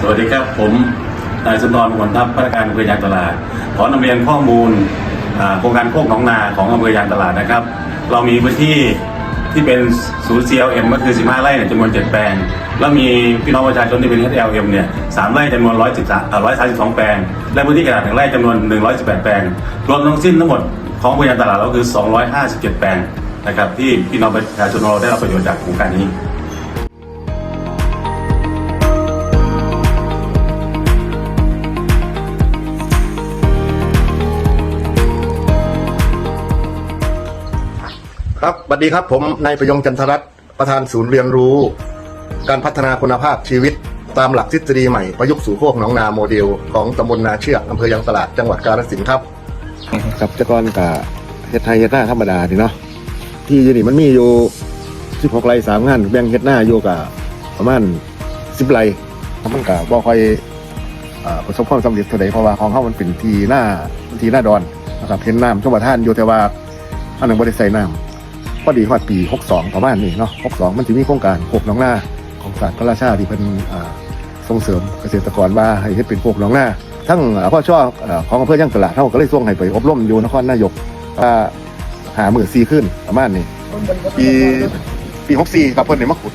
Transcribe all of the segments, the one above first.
สวัสดีครับผมนายสุนทรมงคลทัพพนักงานอำเภอยางตลาด ขอนำเรียนข้อมูลโครงการโคกหนองนาของอำเภอยางตลาดนะครับ เรามีพื้นที่ที่เป็นศูนย์ CLM ก็คือ 15 ไร่เนี่ยจำนวน 7 แปลง แล้วมีพี่น้องประชาชนที่เป็น HLM เนี่ย 3 ไร่จำนวน112แปลง และพื้นที่ขนาดหนึ่งไร่จำนวน 118 แปลง รวมทั้งสิ้นทั้งหมดของอำเภอยางตลาดเราคือ 257 แปลงนะครับที่พี่น้องประชาชนของเราได้รับประโยชน์จากโครงการนี้ ครับสวัสดีครับผมนายประยงจันทรัตน์ประธานศูนย์เรียนรู้ การพัฒนาคุณภาพชีวิต ตามหลักทฤษฎีใหม่ประยุกต์สู่โคกหนองนาโมเดล ของตำบลนาเชือกอำเภอยางตลาดจังหวัดกาฬสินธุ์ครับ กับแตะกอนกับเฮ็ดไทยเฮ็ดหน้าธรรมดานี่เนาะที่อยู่นี่มันมีอยู่16ไร่สามงานแบ่งเฮ็ดหน้าอยู่กับประมาณ10ไร่มันก็บ่ค่อยอ่อประสบความสำเร็จเท่าใดเพราะว่าของเฮามันเป็นทีหน้าทีหน้าดอนนะครับเห็นน้ำชมประทานอยู่แต่ว่าอันหนั้นบ่ได้ใส่น้ำ พอดีฮอดปี 62 ประมาณนี้เนาะ 62 มันสิมีโครงการโคกหนองนาของศาสตร์พระราชาที่เพิ่นส่งเสริมเกษตรกรว่าให้เฮ็ดเป็นโคกหนองนาทั้งพ่อช่อเอ่อของอำเภอย่างตลาดเท่าก็เลยส่งให้ไปอบรมอยู่นครนายกว่าหามือซีขึ้นประมาณนี้ปีปีหกสี่กับเพิ่นได้มาขุด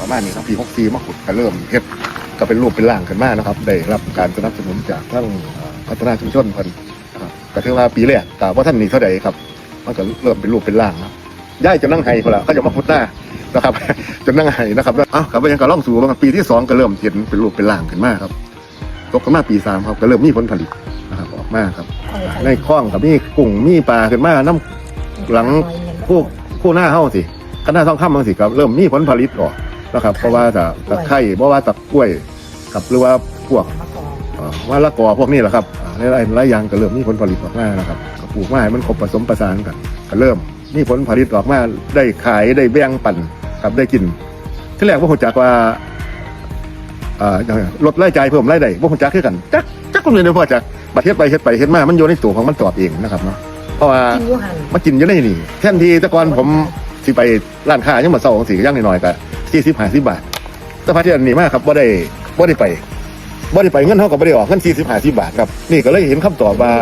ประมาณนี้ครับปีหกสี่มาขุดก็เริ่มเฮ็ดก็เป็นรูปเป็นร่างขึ้นมากนะครับ ได้รับการสนับสนุนจากทั้งพัฒนาชุมชนเพิ่นนะครับก็ถือว่าปีแรกแต่ว่าท่านนี่เท่าใดครับ มันก็เริ่มเป็นรูปเป็นร่างนะ ย้ายจะนั่งไห้คนละเขาจะมาขุดหน้านะครับจะนั่งไห้นะครับแล้วอ้าวกลับไปยังก็ล่องสู่บางปีที่สองก็เริ่มเห็นเป็นรูปเป็นร่างขึ้นมาครับตกกันมาปีสามครับก็เริ่มมีผลผลิตนะครับออกมาครับ ในคลองกับมีกุ้งมีปลาขึ้นมาน้ำหลังคู่คู่หน้าเฮาสิก็หน้าท้องคำบางสิครับเริ่มมีผลผลิตออกนะครับ เพราะว่าจะตะไคร้เพราะว่าตะกล้วยกับหรือว่าพวกเอ่อว่าละกอพวกนี้แหละครับอ่าหลายๆหลายอย่างก็เริ่มมีผลผลิตออกมานะครับก็ปลูกมาให้มันครบผสมประสานกันก็เริ่ม มีผลผลิตออกมาได้ขายได้แบ่งปันกับได้กินที่แรกว่าผมจักว่าอ่าลดรายจ่ายเพิ่มรายได้บ่ฮู้จักคือกันจักจักคนเลยเด้อพ่อจักบัดเฮ็ดไปเฮ็ดไปเฮ็ดมามันอยู่ในตัวของมันตอบเองนะครับเนาะเพราะว่ากินอยูหันมันกินอยู่ในนี่แทนที่แต่ก่อนผมสิไปร้านค้ายังมาเซาของสิอย่างน้อยๆก็40 50บาทแต่พอที่อันนี้มาครับบ่ได้บ่ได้ไปบ่ได้ไปเงินเฮาก็บ่ได้ออกเงิน40 50บาทครับนี่ก็เลยเห็นคำตอบว่า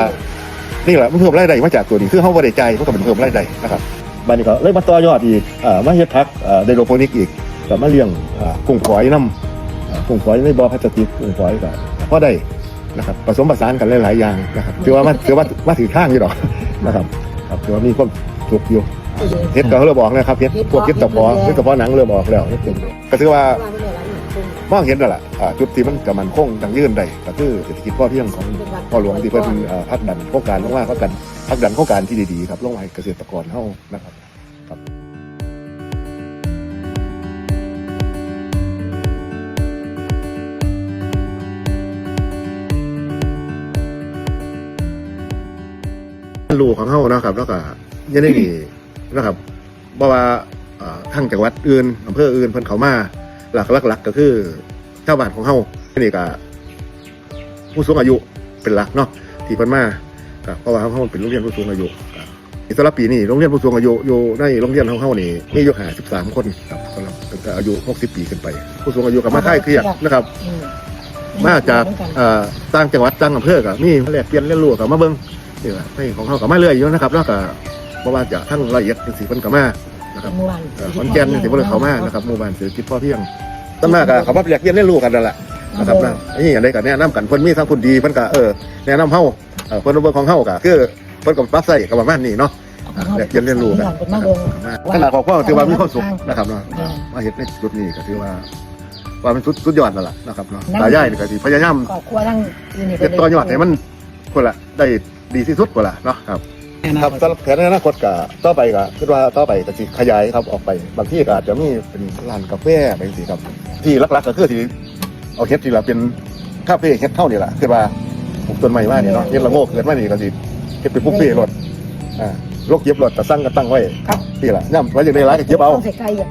นี่แหละมันเพิ่มรายได้มาจากตัวนี้คือเฮาบ่ได้จ่ายมันก็เป็นเพิ่มรายได้นะครับบัดนี้ก็เลยมาต่อยอดอีกอ่ามาเฮ็ดผักอ่าไดโรโปนิกอีกก็มาเลี้ยงอ่ากุ้งฝอยน้ำกุ้งฝอยในบ่อพลาสติกกุ้งฝอยก็พอได้นะครับผสมผสานกันหลายๆอย่างนะครับถือว่ามันถือว่ามาถือข้างอยู่หรอกนะครับครับถือว่ามีความสุขอยู่เฮ็ดก็เริ่มบอกนะครับเฮ็ดพวกเฮ็ดตะพอเฮ็ดตะพอหนังเริ่มออกแล้วเฮ็ดเป็นก็ถือว่า มองเห็นนั่นแหละอ่าจุดที่มันจะมันคงดังยืนได้ก็คือเศรษฐกิจพ่อเพียงของพ่อหลวงที่เพิ่นเอ่อผลักดันโครงการลงมาผลักดันผลักดันโครงการที่ดีๆครับลงมาให้เกษตรกรเฮานะครับครับลูกของเฮานะครับ แล้วก็ยังได้นี่นะครับเพราะว่าเอ่อทางจังหวัดอื่นอำเภออื่นเพิ่นเขามา หลักหลักๆก็คือชาวบ้านของเฮานี่ก็ผู้สูงอายุเป็นหลักเนาะที่เพิ่นมาก็เพราะว่าเฮาเป็นโรงเรียนผู้สูงอายุก็สำหรับปีนี้โรงเรียนผู้สูงอายุอยู่ในโรงเรียนของเฮานี่มีอยู่53คนครับสำหรับตั้งแต่อายุ 60 ปีขึ้นไป ผู้สูงอายุก็มาค่ายเครียดนะครับ มาจากเอ่อต่างจังหวัดต่างอำเภอก็มีแลกเปลี่ยนเรียนรู้ก็มาเบิ่งนี่แหละให้ของเฮาก็มาเรื่อยอยู่นะครับแล้วก็บ่ว่าจะทั้งละเอียดจังซี่เพิ่นก็มานะครับเมื่อวานเอ่อขอนแก่นนี่สิบ่ได้เข้ามานะครับหมู่บ้านเศรษฐกิจพอเพียง ต้นมากอะเขามาเรียกเรียนเรียนรู้กันนั่นแหละนะครับนะนี่อย่างไรก็แนะนำกันเพิ่นมีทั้งคนดีเพิ่นก็เออแนะนำเฮาเออเพิ่นรู้เบิ่งของเฮาก็คือเพิ่นก็ปรับใช้ก็ประมาณนี้เนาะอะเรียกเรียนเรียนรู้กันเป็นมาเบิ่งขนาดของพ่อถือว่ามีความสุขนะครับเนาะมาเฮ็ดในจุดนี้ก็ถือว่าว่ามันสุดสุดยอดแล้วล่ะนะครับเนาะตายายนี่ก็สิพยายามครอบครัวทั้งที่นี่เฮ็ดต่อยอดให้มันคนละได้ดีที่สุดคนละเนาะครับ ครับสำหรับแผนในอนาคตก็ต่อไปก็คิดว่าต่อไปก็สิขยายครับออกไป บางที่ก็อาจจะมีเป็นร้านกาแฟไปสิครับ ที่หลักๆก็คือที่เอาเฮ็ดที่ละเป็นคาเฟ่เฮ็ดเท่านี่แหละคือว่าปลูกต้นไม้มานี่เนาะเฮ็ดละโงกเกิดมานี่ก็สิเฮ็ดเป็นบุฟเฟ่ต์รถอ่าโรคเก็บรถก็สั่งก็ตั้งไว้ครับที่ละย่ำไว้อย่างใดหลายก็เก็บเอา ใส่ไก่อะ